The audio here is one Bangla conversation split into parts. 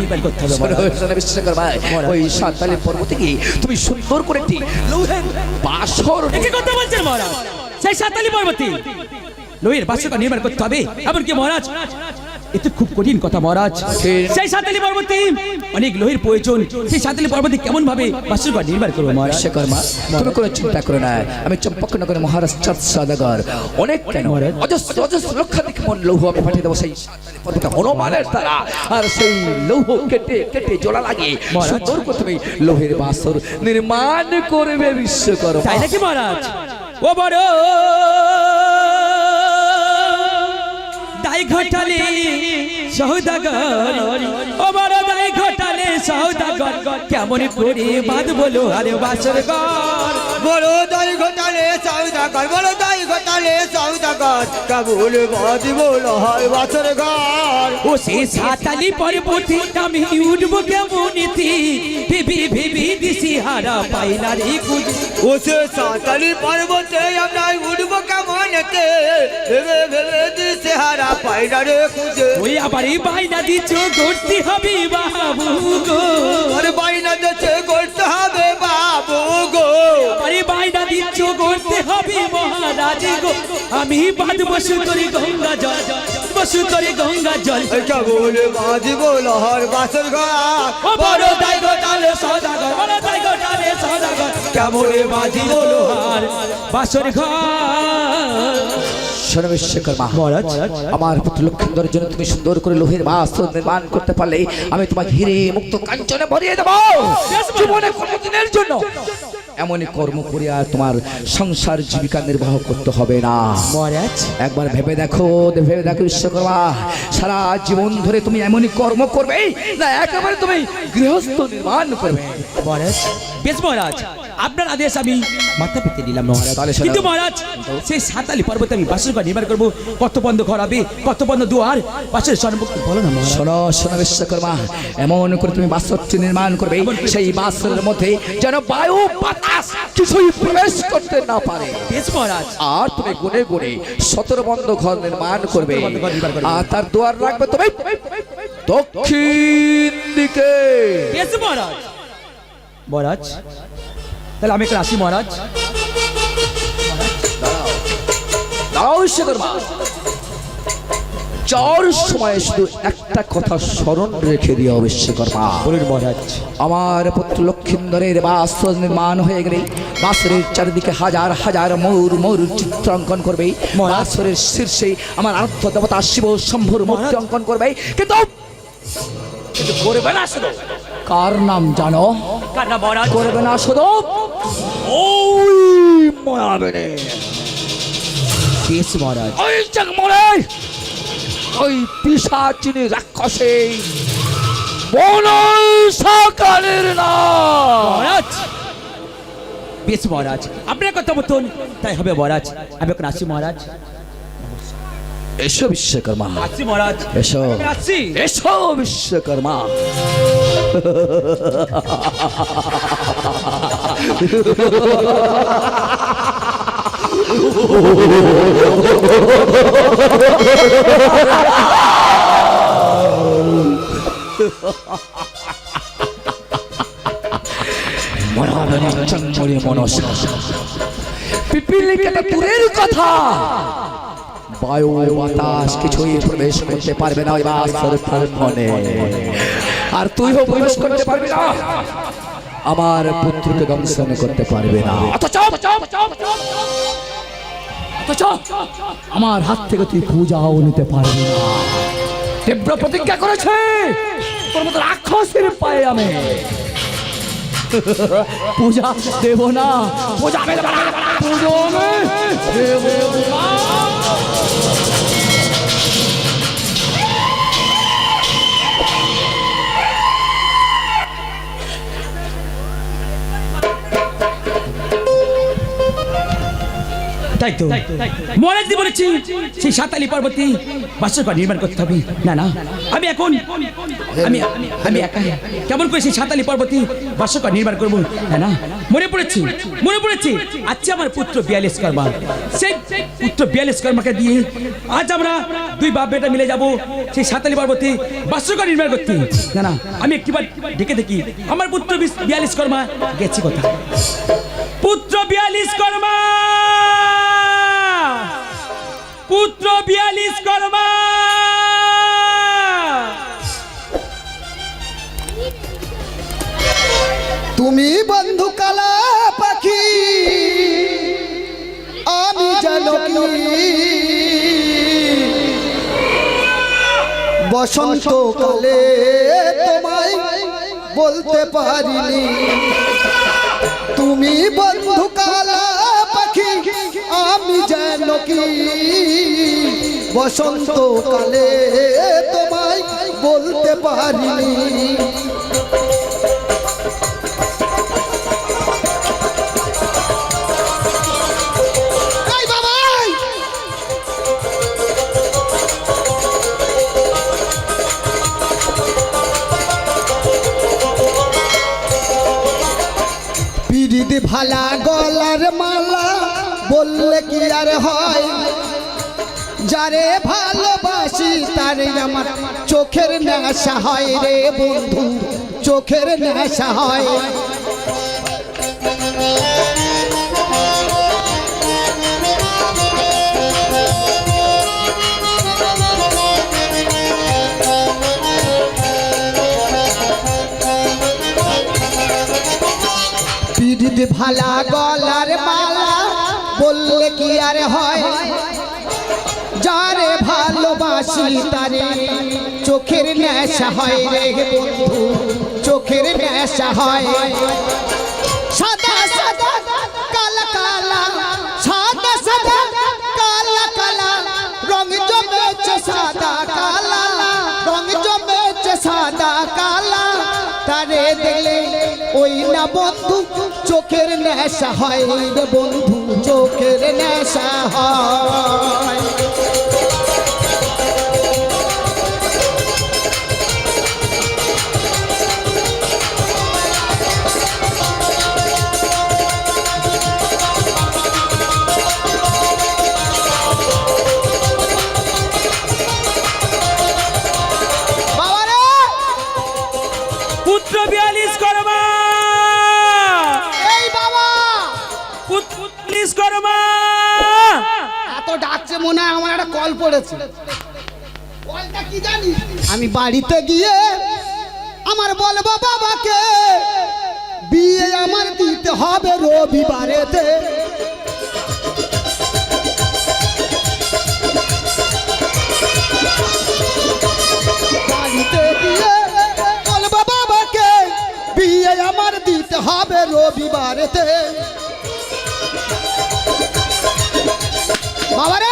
নির্মাণ করতে হবে শোনো, মহারাজ? শোনো, বিশ্বাস করবা ওই সাঁতালের পর্বতে গিয়ে তুমি সুন্দর করে একটি বাসর কি কথা বলছেন মহারাজ? সেই সাতালি পর্বতী। লোহের বাসকা নির্মাণ করতে হবে? এমনকি মহারাজ এতে খুব কঠিন কথা মহারাজ। সেই সাতালি পর্বতী অনেক লোহের প্রয়োজন। সেই সাতালি পর্বতে কেমন ভাবে বাসকা নির্মাণ করব মহারাজ? বিশ্বকর্মা তুমি কোনো চিন্তা করো না। আমি চম্পকনগর মহারাজ চাঁদ সদাগর। অনেক কেন? অজস্র অজস্র লক্ষাধিক মন লৌহ আমি পাঠিয়ে দেবো সেই পর্বতে হনুমানের তারা আর সেই লৌহ কেটে কেটে জোড়া লাগে সুন্দর করে তুমি লোহের বাসর নির্মাণ করবে বিশ্বকর্মা। তাই নাকি মহারাজ? ও বড়! দাই ঘটালে, সৌদাগর। ও বড় দাই ঘটালে, সৌদাগর। কেমন করে বাঁধ বলো আরে বাসর ঘর ঘটালে ঘটালে কাবুল বাসর ঘর। ও সে সাতালি আমি উঠবো কেমন ভেবি ভেবি দিশি হারা পাইলা রে কুজ। ও সে সাঁতালি পর্বতে আমরা উঠবো কেমনতে ভেবে ভেবে দিশে হারা পায়রা রে খুঁজে ওই আবার এই বাইনা দিচ্ছ করতে হবে বাবু গো। আর বাইনা দেশে করতে হবে আরে বাইনা দিচ্ছ করতে হবে মহারাজ গো। আমি বাদ বসু করে গঙ্গা জল। বসু করে গঙ্গা জল। কাবুল বাদিব লহার বাসর ও বড় গোটালে সদাগর বড় দাই গোটালে সদাগর। কেমন বাজি বলো আর বাসর ঘর। শোনো বিশ্বকর্মা আমার পুত্র লক্ষ্মীন্দরের জন্য তুমি সুন্দর করে লোহের বাসর নির্মাণ করতে পারলে আমি তোমাকে হিরে মুক্ত কাঞ্চনে ভরিয়ে দেবো। জীবনে কোনোদিনের জন্য এমনই কর্ম করে আর তোমার সংসার জীবিকা নির্বাহ করতে হবে না। মহারাজ। একবার ভেবে দেখো ভেবে দেখো বিশ্বকর্মা। সারা জীবন ধরে তুমি এমনই কর্ম করবে না একেবারে তুমি গৃহস্থ নির্মাণ করবে। মহারাজ। বেশ মহারাজ আপনার আদেশ আমি মাথা পেতে নিলাম মহারাজ। কিন্তু মহারাজ সেই সাতালি পর্বতে আমি বাসর ঘর নির্মাণ করব। কত বন্ধ ঘর হবে কত বন্ধ দুয়ার বাসের সর্বক্ষণ বলো না শোনো শোনো বিশ্বকর্মা এমন করে তুমি বাসরটি নির্মাণ করবে সেই বাসের মধ্যে যেন বায়ু বাতাস কিছুই প্রবেশ করতে না পারে। বেশ মহারাজ। আর তুমি গুনে গুনে সতেরো বন্ধ ঘর নির্মাণ করবে। আর তার দুয়ার রাখবে তুমি দক্ষিণ দিকে। বেশ মহারাজ। মহারাজ তাহলে আমি একটু আসি মহারাজ। চার সময় শুধু একটা কথা স্মরণ রেখে দিও বিশ্বকর্মা বলুন মহারাজ। আমার পুত্র লক্ষিন্দরের বাস নির্মাণ হয়ে গেলে বাসরের চারিদিকে হাজার হাজার ময়ূর ময়ূর চিত্রাঙ্কন করবে। বাসরের শীর্ষে আমার আরাধ্য দেবতা শিব শম্ভুর মূর্তি অঙ্কন করবে। কিন্তু কিন্তু করবে না শুধু। কার নাম জানো? করবে না শুধু? ওই মহারাজ। ওই জন্মরে ওই পিসাচিনী রাক্ষসে। বনল সকালের নাম বেশ মহারাজ? আপনার কথা মতন। তাই হবে মহারাজ। আমি এখন আসি মহারাজ। এসো বিশ্বকর্মা। এসো। এসো বিশ্বকর্মা। চন্মরি মনসা। পিপিলিকাটা দূরের কথা। বায়ু, বাতাস কিছুই প্রবেশ করতে পারবে না ওই বাসর মনে আর তুইও প্রবেশ করতে পারবি না। আমার পুত্রকে দংশন করতে পারবে না। অথচ অথচ আমার হাত থেকে তুই পূজাও নিতে পারবি না। তীব্র প্রতিজ্ঞা করেছে। তোর মতো রাক্ষসের পায়ে আমি। পূজা দেব না। পূজা দেব না। পুজো তাই তো? মহারাজ দি বলেছি সেই সাতালি পর্বতে বাসরঘর নির্মাণ করতে হবে। না না আমি এখন আমি আমি একা। কেমন করে সেই সাতালি পর্বতে বাসরঘর নির্মাণ করব? না না মনে পড়েছি? মনে পড়েছে? আচ্ছা আমার পুত্র বিয়ালিশ কর্মা। সেই পুত্র বিয়ালিশ কর্মাকে দিয়ে আজ আমরা দুই বাপ বেটা মিলে যাব সেই সাতালি পর্বতে বাসরঘর নির্মাণ করতে। না না আমি একটিবার ডেকে দেখি। আমার পুত্র বিয়ালিশ কর্মা গেছি কোথায়? পুত্র বিয়ালিশ কর্মা! পুত্র বিয়ালিশ কর্মা। তুমি বন্ধু কালা পাখি, আমি জানো কি? বসন্ত কালে তোমায় বলতে পারিনি। তুমি বন্ধু কালা আমি যেন কি? বসন্ত কালে তোমায় বলতে পারিনি। বললে কি আর হয়? যারে ভালোবাসি তারে আমার চোখের নেশা হয় রে বন্ধু, চোখের নেশা হয়। ভালা গলার মালা বললে কি আর হয়? যারে ভালোবাসি তারে চোখের নেশা হয় রে বন্ধু, চোখের নেশা হয়। সাদা সাদা কালা কালা, সাদা সাদা কালা কালা, রং জমেছে সাদা কালা, রং জমেছে সাদা কালা। তারে দিলে ওই না বন্ধু, চোখের নেশা হয় রে বন্ধু। চোখের নেশা হয়। পুত্র বিয়ালিশ কর্মা পড়েছে। আমি বাড়িতে গিয়ে আমার বলব বাবাকে, বিয়ে আমার দিতে হবে রবিবারেতে বিয়ে আমার হবে রবিবারেতে বাবারে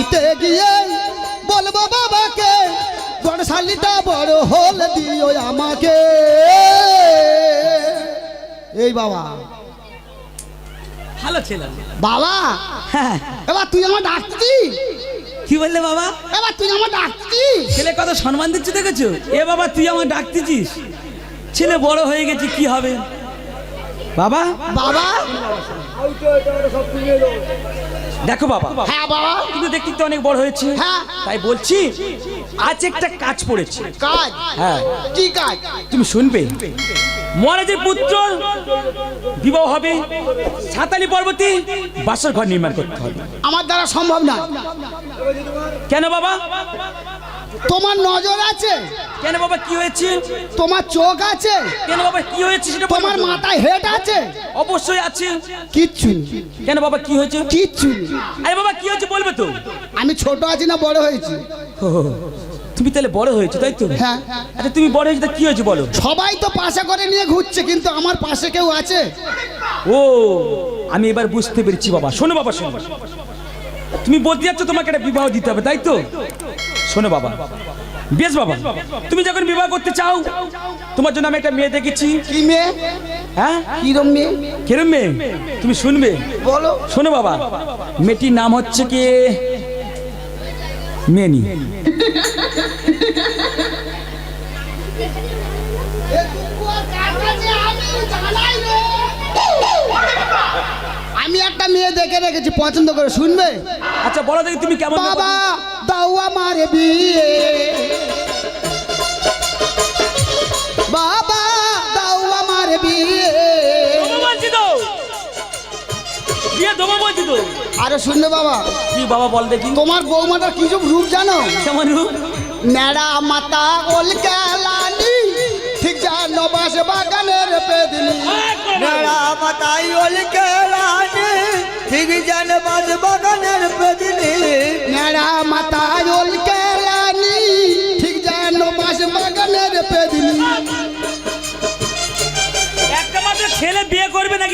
বাড়িতে গিয়ে বলব বাবাকে বড় শালিটা বড় হল দিও আমাকে। এই বাবা। ভালো ছিল বাবা হ্যাঁ। এবার তুই আমার ডাকতি কি বললে বাবা? এবার তুই আমার ডাকতি ছেলে কত সম্মান দিচ্ছে দেখেছ? এ বাবা তুই আমার ডাকতেছিস। ছেলে বড় হয়ে গেছে কি হবে? বাবা? বাবা? দেখো বাবা। হ্যাঁ বাবা। কিন্তু দেখতে তো অনেক বড় হয়েছে। হ্যাঁ। তাই বলছি আজ একটা কাজ পড়েছে। কাজ? হ্যাঁ। কি কাজ? তুমি শুনবে। মহারাজের পুত্র বিবাহ হবে। সাতালি পর্বতে বাসর ঘর নির্মাণ করতে হবে। আমার দ্বারা সম্ভব না। কেন বাবা? তোমার নজর আছে? কেন বাবা কি হয়েছে? তোমার চোখ আছে? কেন বাবা কি হয়েছে সেটা তোমার মাথায় হেড আছে? অবশ্যই আছে। কিচ্ছু কেন বাবা কি হয়েছে? কিচ্ছু। আরে বাবা কি হয়েছে বলবে তো? আমি ছোট আছি না বড় হয়েছি। তুমি তাহলে বড় হয়েছো তাই তো? হ্যাঁ। আচ্ছা তুমি বড় হয়েছো তা কি হয়েছে বলো? সবাই তো পাশে করে নিয়ে ঘুরছে কিন্তু আমার পাশে কেউ আছে? ও আমি এবার বুঝতে পেরেছি বাবা। শোনো বাবা শোনো। তুমি বলতে যাচ্ছ তোমাকে একটা বিবাহ দিতে হবে তাই তো? শোনো বাবা বেশ বাবা তুমি যখন বিবাহ করতে চাও তোমার জন্য আমি একটা মেয়ে দেখেছি। কি মেয়ে? হ্যাঁ? কিরম মেয়ে? কিরম মেয়ে? তুমি শুনবে? বলো। শোনো বাবা মেয়েটির নাম হচ্ছে কি? মেনি। আমি একটা মেয়ে দেখে রেখেছি পছন্দ করে শুনবে? আচ্ছা বলো দেখি তুমি কেমন বাবা! দাও আমার বিয়ে। বাবা দাও আমার বিয়ে। আরে শুনবে বাবা। কি বাবা বল দেখি। তোমার বৌমাটার কি সব রূপ জানো? কেমন রূপ? নেড়া মাতা ওলকালানি ঠিক জানো বাস বাগানের পেদিনি। নেড়া মাতাই ওলকে রানী ঠিক জান বাজ বাগানের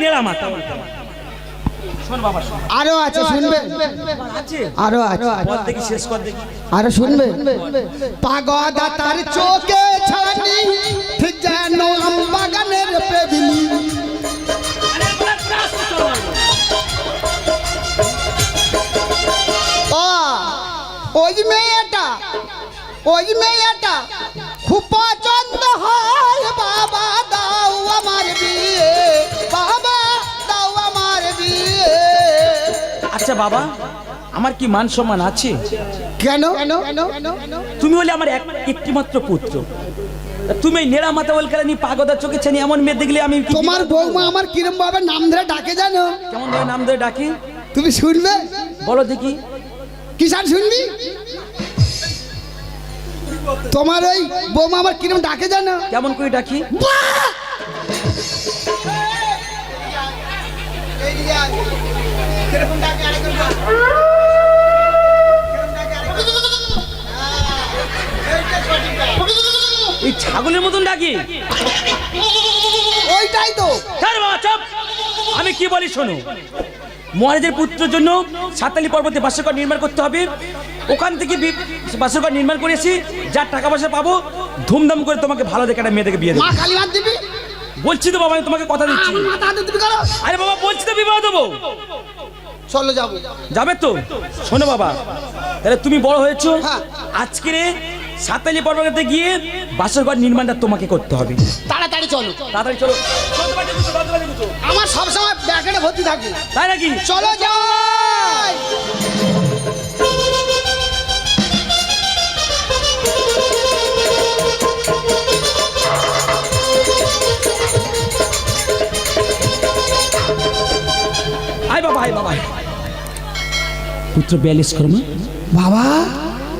নেড়া মাথা। শোন আরও আছে শুনবে? আছে আরও আছে। বল দেখি শেষ কর দেখি। আরও শুনবে? পাগদা তার চোখে ছানি ঠিক যেন আম বাগানের ওই মেয়েটা ওই মেয়েটা খুব বাবা? আমার কি মান সম্মান আছে? কেন? কেন? তুমি হলে আমার এক একটি মাত্র পুত্র। তুমি এই নেড়া মাথা ওলকালানি পাগদা চোখে ছানি এমন মেয়ে দেখলে আমি তোমার বৌমা আমার কিরম ভাবে নাম ধরে ডাকে জানো? কেমন ভাবে নাম ধরে ডাকি? তুমি শুনবে? বলো দেখি। কিষান শুনবি? তোমার ওই বৌমা আমার কিরম ডাকে জানো? কেমন করে ডাকি? এই ছাগলের মতন ডাকি? ওইটাই তো। চুপ। আমি কি বলি শোনো? মহারাজের পুত্রের জন্য সাতালি পর্বতে বাসকর নির্মাণ করতে হবে। ওখান থেকে বি- বাসকর নির্মাণ করেছি যার টাকা পয়সা পাবো ধুমধাম করে তোমাকে ভালো দেখে একটা মেয়েদেরকে বিয়ে দেবো। বলছি তো বাবা আমি তোমাকে কথা দিচ্ছি। আরে বাবা বলছি তো বিবাহ দেবো। চলো যাব। যাবে তো? শোনো বাবা তাহলে তুমি বড় হয়েছো। হ্যাঁ। আজকে সাতালি পর্বতে গিয়ে বাসরঘর নির্মাণটা তোমাকে করতে হবে। তাড়াতাড়ি চলো। তাড়াতাড়ি চলো। আমার সবসময় ব্যাকেটে ভর্তি থাকবে তাই নাকি? চলো যাই। আয় বাবা আয় বাবা। পুত্র বিয়াল্লিশ কর্ম? বাবা!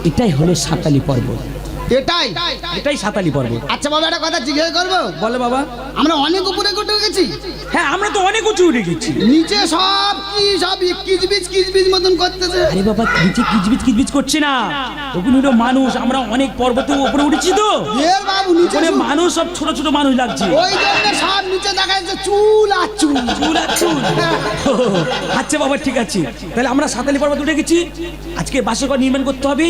এটাই হলো সাতালি পর্ব। এটাই? এটাই সাতালি পর্বত আচ্ছা বাবা একটা কথা জিজ্ঞেস করব? বলো বাবা। আমরা অনেক উপরে উঠে গেছি। হ্যাঁ আমরা তো অনেক উঁচু উঠে গেছি। নিচে সব কি সব কিচবিচ কিচবিচ মতন করতেছে। আরে বাবা নিচে কিচবিচ কিচবিচ করছে না। ওগুলো হলো মানুষ আমরা অনেক পর্বতের উপরে উঠেছি তো। এর বাবু নিচে ওখানে মানুষ সব ছোট ছোট মানুষ লাগছে। ওই জন্য সব নিচে দেখা যাচ্ছে চুল আর চুল। চুল আর চুল। আচ্ছা বাবা ঠিক আছে। তাহলে আমরা সাতালি পর্বত উঠে গেছি। আজকে বাসঘর নির্মাণ করতে হবে।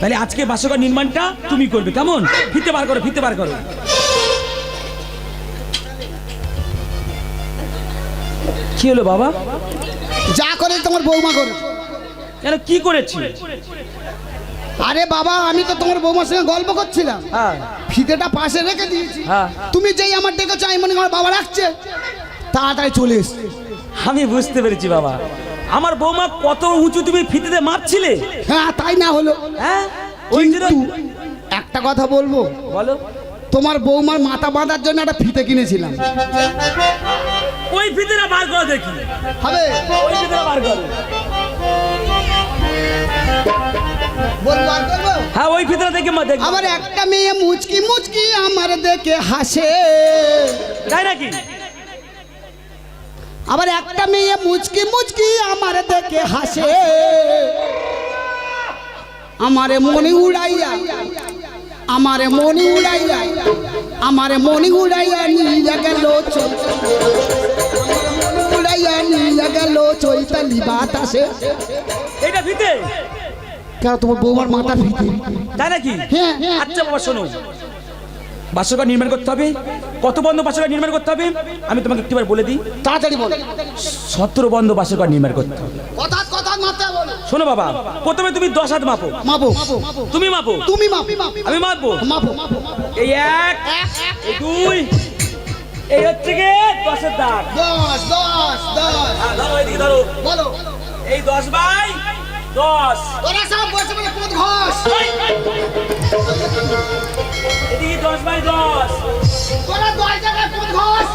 তাহলে আজকে বাসঘর নির্মাণটা তুমি করবে কেমন? ফিরতে বার করো ফিতে বার করো। কি হলো বাবা? যা করে তোমার বৌমা করে। কেন কি করেছি? আরে বাবা আমি তো তোমার বৌমার সঙ্গে গল্প করছিলাম। হ্যাঁ। ফিতেটা পাশে রেখে দিয়েছি। হ্যাঁ। তুমি যেই আমার ডেকেছো আমি মনে আমার বাবা রাখছে। তাড়াতাড়ি চলে আমি বুঝতে পেরেছি বাবা। আমার বৌমা কত উঁচু তুমি ফিতেতে মাপছিলে হ্যাঁ তাই না হলো। হ্যাঁ? একটা কথা বলব? বলো। তোমার বৌমার মাথা বাঁধার জন্য একটা ফিতে কিনেছিলাম। ওই ফিতেটা বার করো দেখি। হবে। ওই ফিতেটা বার করো। হ্যাঁ ওই ফিতেটা দেখে মা দেখো আবার একটা মেয়ে মুচকি মুচকি আমার দেখে হাসে। তাই নাকি? আবার একটা মেয়ে মুচকি মুচকি আমার দেখে হাসে। আমারে মনে উড়াইয়া আমারে মনে উড়াইয়া আমারে মনে উড়াইয়া নিয়ে গেল চৈ- উড়াইয়া নিয়ে গেল চৈতালি বাতাসে। এটা ভিতে কেন তোমার বৌমার মাথা ভিতে তাই নাকি? হ্যাঁ, হ্যাঁ, আচ্ছা বাবা শোনো। বাসরঘর নির্মাণ করতে হবে। কত বন্ধ বাসরঘর নির্মাণ করতে হবে? আমি তোমাকে একটিবার বলে দিই। তাড়াতাড়ি বলো। সতেরো বন্ধ বাসরঘর নির্মাণ করতে হবে। কথা শোনো বাবা প্রথমে তুমি দশ হাত মাপো। মাপো। তুমি মাপো? তুমি মাপি। আমি মাপবো? মাপো। এই এক দুই এই হচ্ছে গিয়ে দশের দাগ। দশ দশ দশ। হ্যাঁ, ধরো এদিকে ধরো। বলো। এই দশ বাই দশ। ওরা সব বসে বলে কোন ঘষ? এদিকে দশ বাই দশ। তোরা দশ জায়গায় কোন ঘষ?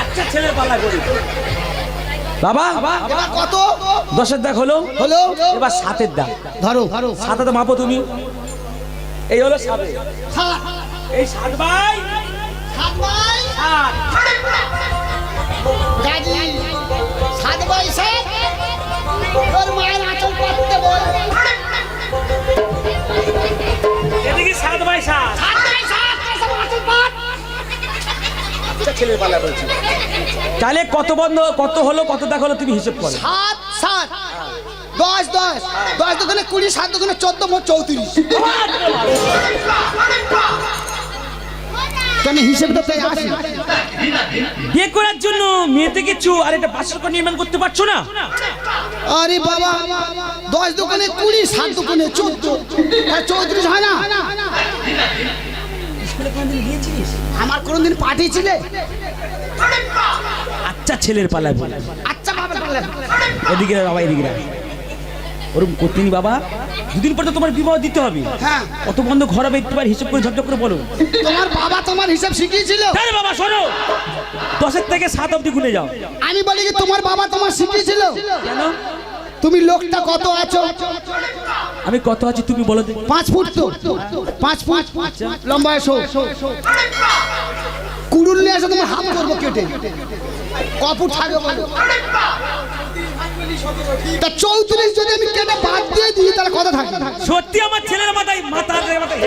আচ্ছা ছেলের পালা করি। বাবা এবার কত? দশের দাগ হলো? হলো? এবার সাতের দাগ। ধরো ধরো। সাতে তো মাপো তুমি। এই হলো সাতে। সাত। এই সাত বাই সাত গাজি সাত বাই সাত তোর মায়ের আঁচল পাততে বল এদিকে সাত বাই সাত। সাত বাই সাত এসব আঁচল পাত ছেলের পালা বলছি। তাহলে কত বন্ধ কত হলো কত দাগ হলো তুমি হিসেব করো। সাত সাত। দশ দশ। দশ দোকানে কুড়ি সাত দোকানে চোদ্দ মোট চৌত্রিশ। কেন হিসেবটা তাই আসে? বিয়ে করার জন্য মেয়েতে কিছু আর নির্মাণ করতে পারছ না? আরে বাবা দশ দোকানে কুড়ি সাত দোকানে চোদ্দ। আর চৌত্রিশ হয় না? আমার কোনোদিন পাঠিয়েছিলে? আচ্ছা ছেলের পালা বলে। আচ্ছা বাবা এদিকে বাবা এদিকে রা। ওরকম করতেনি বাবা দুদিন পর তো তোমার বিবাহ দিতে হবে। হ্যাঁ। কত বন্ধ ঘর হবে একটুবার হিসেব করে ঝকঝক করে বলো। তোমার বাবা তোমার হিসাব শিখিয়েছিল। আরে বাবা শোনো। দশের থেকে সাত অবধি গুনে যাও। আমি বলি কি তোমার বাবা তোমার শিখিয়েছিল? কেন? তুমি লোকটা কত আছো? আমি কত আছি তুমি বলো। পাঁচ ফুট তো। পাঁচ ফুট। লম্বা এসো। কুড়ুল নিয়ে এসো তোমার হাত করব কেটে। ক ফুট থাকবে তা চৌত্রিশ যদি আমি কেটে বাদ দিয়ে দিই, তাহলে কথা থাকে সত্যি আমার ছেলের মাথায় মাথা মাথায়